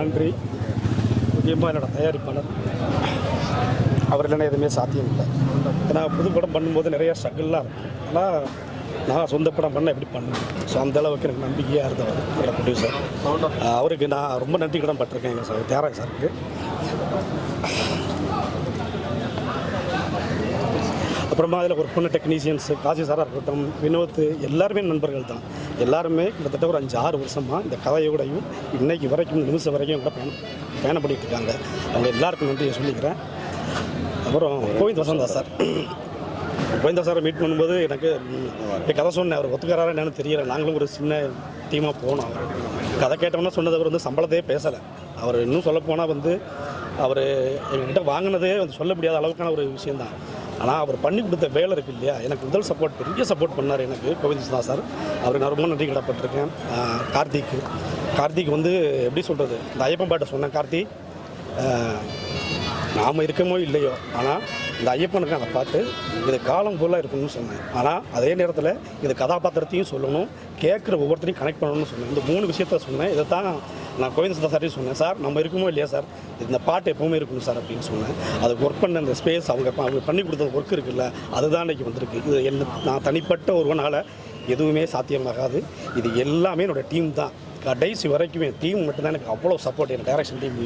நன்றி. முக்கியமாக என்னோடய தயாரிப்பாளர். அவர் இல்லைன்னா எதுவுமே சாத்தியம் இல்லை. ஏன்னா புது படம் பண்ணும்போது நிறைய ஸ்ட்ரகிள்லாம் இருக்கும். ஆனால் நான் சொந்த படம் பண்ண எப்படி பண்ணுவேன் ஸோ அந்த அளவுக்கு எனக்கு நம்பிக்கையாக இருந்தவர் என்னோடய ப்ரொடியூசர் அவருக்கு நான் ரொம்ப நன்றி கடன் பட்டிருக்கேன் எங்கள் சார் தியாகராஜ் சாருக்கு. அப்புறமா அதில் ஒர்க் பண்ண டெக்னீஷியன்ஸ் காசி சாராக இருக்கட்டும் வினோத் எல்லாருமே நண்பர்கள் தான். எல்லாருமே கிட்டத்தட்ட ஒரு அஞ்சு ஆறு வருஷமாக இந்த கதையோடையும் இன்றைக்கு வரைக்கும் இந்த நிமிஷம் வரைக்கும் கூட பயணம் பயணம் இருக்காங்க. அவங்க எல்லாருக்கும் நன்றியை சொல்லிக்கிறேன். அப்புறம் கோவிந்த் வசந்தா சார். கோவிந்தா சாரை மீட் பண்ணும்போது எனக்கு கதை சொன்னேன். அவர் ஒத்துக்கிறாரா என்னன்னு தெரியல. நாங்களும் ஒரு சின்ன டீமாக போனோம். அவர் கதை கேட்டோம்னா சொன்னது அவர் வந்து சம்பளத்தையே பேசலை. அவர் இன்னும் சொல்ல போனால் வந்து அவர் எங்ககிட்ட வாங்கினதே வந்து சொல்ல முடியாத அளவுக்கான ஒரு விஷயந்தான் ஆனால் அவர் பண்ணி கொடுத்த வேலை இருக்கு இல்லையா? எனக்கு முதல் சப்போர்ட் பெரிய சப்போர்ட் பண்ணார் எனக்கு கோவிந்த் சார். அவருக்கு நான் ரொம்ப நன்றி கடப்பட்டிருக்கேன். கார்த்திக் கார்த்திக் வந்து எப்படி சொல்கிறது இந்த ஐயப்பன் பாட்டை சொன்னேன் கார்த்திக் நாம் இருக்கமோ இல்லையோ? ஆனால் இந்த ஐயப்பனுக்கு அந்த பாட்டு இது காலம் ஃபுல்லாக இருக்கணும்னு சொன்னேன். ஆனால் அதே நேரத்தில் இது கதாபாத்திரத்தையும் சொல்லணும் கேட்குற ஒவ்வொருத்தரையும் கனெக்ட் பண்ணணும்னு சொன்னேன். இந்த மூணு விஷயத்த சொன்னேன். இதை தான் நான் கோவிந்த் சதா சார்ட்டையும் சொன்னேன் சார் நம்ம இருக்குமோ இல்லையா சார்? இந்த பாட்டு எப்பவுமே இருக்கணும் சார் அப்படின்னு சொன்னேன். அதுக்கு ஒர்க் பண்ண அந்த ஸ்பேஸ் அவங்க அவங்க பண்ணி கொடுத்த ஒர்க் இருக்குல்ல அதுதான் இன்றைக்கி வந்திருக்கு. இது என்ன நான் தனிப்பட்ட ஒருவனால் எதுவுமே சாத்தியமாகாது. இது எல்லாமே என்னோடய டீம் தான். கடைசி வரைக்குமே டீம் மட்டும்தான் எனக்கு அவ்வளோ சப்போர்ட் எனக்கு டைரக்ஷன் டீம்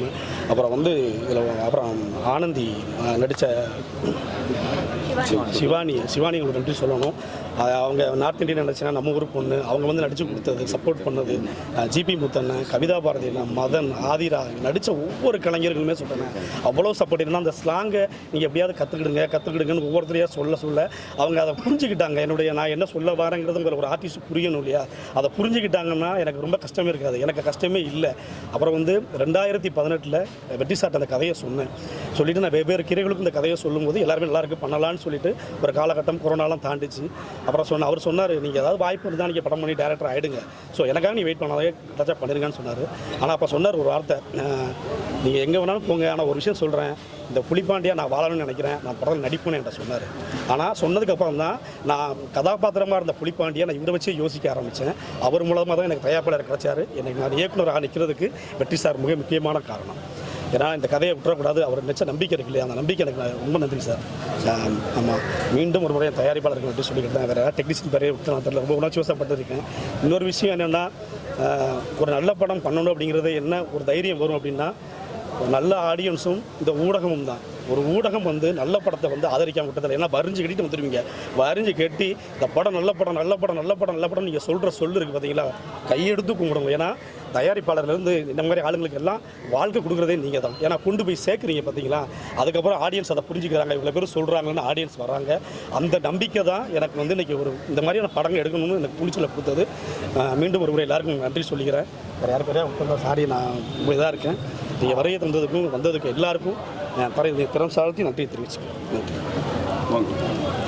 அப்புறம் வந்து இதில் அப்புறம் ஆனந்தி நடித்த சிவானி. சிவானி உங்களுக்கு நன்றி சொல்லணும். அவங்க நார்த் இந்தியன் நடிச்சுன்னா நம்ம ஊர் பொண்ணு. அவங்க வந்து நடித்து கொடுத்தது சப்போர்ட் பண்ணது ஜிபி முத்தண்ணன் கவிதா பாரதி மதன் ஆதிரா நடித்த ஒவ்வொரு கலைஞர்களுமே சொல்கிறேன் அவ்வளோ சப்போர்ட் இருந்தால் அந்த ஸ்லாங்கை நீங்கள் எப்படியாவது கற்றுக்கிடுங்க கற்றுக்கிடுங்கன்னு ஒவ்வொருத்தரையாக சொல்ல சொல்ல அவங்க அதை புரிஞ்சுக்கிட்டாங்க. என்னுடைய நான் என்ன சொல்ல வரேங்கிறது உங்களுக்கு ஒரு ஆர்டிஸ்ட் புரியணும் இல்லையா? அதை புரிஞ்சுக்கிட்டாங்கன்னா எனக்கு ரொம்ப கஷ்டமே இருக்காது. எனக்கு கஷ்டமே இல்லை. அப்புறம் வந்து ரெண்டாயிரத்தி பதினெட்டில் வெட்டி சாட் அந்த கதையை சொன்னேன். சொல்லிவிட்டு நான் வெவ்வேறு கிரைகளுக்கும் இந்த கதையை சொல்லும்போது எல்லாருமே நல்லா பண்ணலான்னு சொல்லி சொல்லிட்டு ஒரு காலகட்டம் கொரோனாலாம் தாண்டிச்சு. அப்புறம் சொன்ன அவர் சொன்னார் நீங்கள் ஏதாவது வாய்ப்பு இருந்தால் நீங்கள் படம் பண்ணி டேரக்டர் ஆகிடுங்க ஸோ எனக்காக நீ வெயிட் பண்ணாதே டச்சா பண்ணிருங்கன்னு சொன்னார். ஆனால் அப்போ சொன்னார் ஒரு வார்த்தை நீங்கள் எங்கே வேணாலும் போங்க ஆனால் ஒரு விஷயம் சொல்கிறேன் இந்த புலிப்பாண்டியா நான் வாழணும்னு நினைக்கிறேன். நான் படத்தில் நடிப்புன்னு என்கிட்ட சொன்னார். ஆனால் சொன்னதுக்கப்புறம் தான் நான் கதாபாத்திரமாக இருந்த புலிப்பாண்டியை நான் இவரை வச்சே யோசிக்க ஆரம்பித்தேன் அவர் மூலமாக தான் எனக்கு தயாரிப்பாளர் கிடைச்சாரு எனக்கு நான் இயக்குனராக நிற்கிறதுக்கு வெற்றி சார் மிக முக்கியமான காரணம். ஏன்னா இந்த கதையை விட்டுறக்கூடாது. அவர் நிச்ச நம்பிக்கை இருக்கு இல்லையா? அந்த நம்பிக்கை எனக்கு ரொம்ப நன்றி சார். ஆமாம் மீண்டும் ஒரு முறை தயாரிப்பாளர்கள் தயாரிப்பாளருக்கு நன்றி சொல்லிக்கிட்டு தான் வேறு டெக்னீஷியன் பேரையே விட்டு நான் தெரியல. ரொம்ப உணர்ச்சி வசப்பட்டிருக்கேன் இன்னொரு விஷயம் என்னென்னா ஒரு நல்ல படம் பண்ணணும் அப்படிங்கிறது என்ன ஒரு தைரியம் வரும் அப்படின்னா ஒரு நல்ல ஆடியன்ஸும் இந்த ஊடகமும் தான். ஒரு ஊடகம் வந்து நல்ல படத்தை வந்து ஆதரிக்காம விட்டதில்லை. ஏன்னா வரிஞ்சு கட்டிட்டு வந்துடுவீங்க வரிஞ்சு கட்டி இந்த படம் நல்ல படம் நல்ல படம் நல்ல படம் நல்ல படம் நீங்கள் சொல்கிற சொல்லு இருக்குது பார்த்தீங்களா கையெடுத்து கும்பிடுங்க. ஏன்னா தயாரிப்பாளர்லேருந்து இந்த மாதிரி ஆளுங்களுக்கு எல்லாம் வாழ்க்கை கொடுக்குறதே நீங்கள் தான். ஏன்னா கொண்டு போய் சேர்க்குறீங்க பார்த்தீங்களா அதுக்கப்புறம் ஆடியன்ஸ் அதை புரிஞ்சுக்கிறாங்க. இவ்வளோ பேர் சொல்கிறாங்கன்னு ஆடியன்ஸ் வராங்க. அந்த நம்பிக்கை தான் எனக்கு வந்து இன்றைக்கி ஒரு இந்த மாதிரியான படங்கள் எடுக்கணும்னு எனக்கு துணிச்சலை கொடுத்தது. மீண்டும் ஒரு முறை எல்லாருக்கும் நன்றி சொல்லிக்கிறேன். வேறு யார் பேரையா? சாரி நான் இதாக இருக்கேன். நீங்கள் வரைய தந்ததுக்கும் வந்ததுக்கு எல்லாருக்கும் പറയുന്നത് ഇത്തരം സാഹചര്യത്തിൽ നന്ദി തെളിയിച്ചു നന്ദി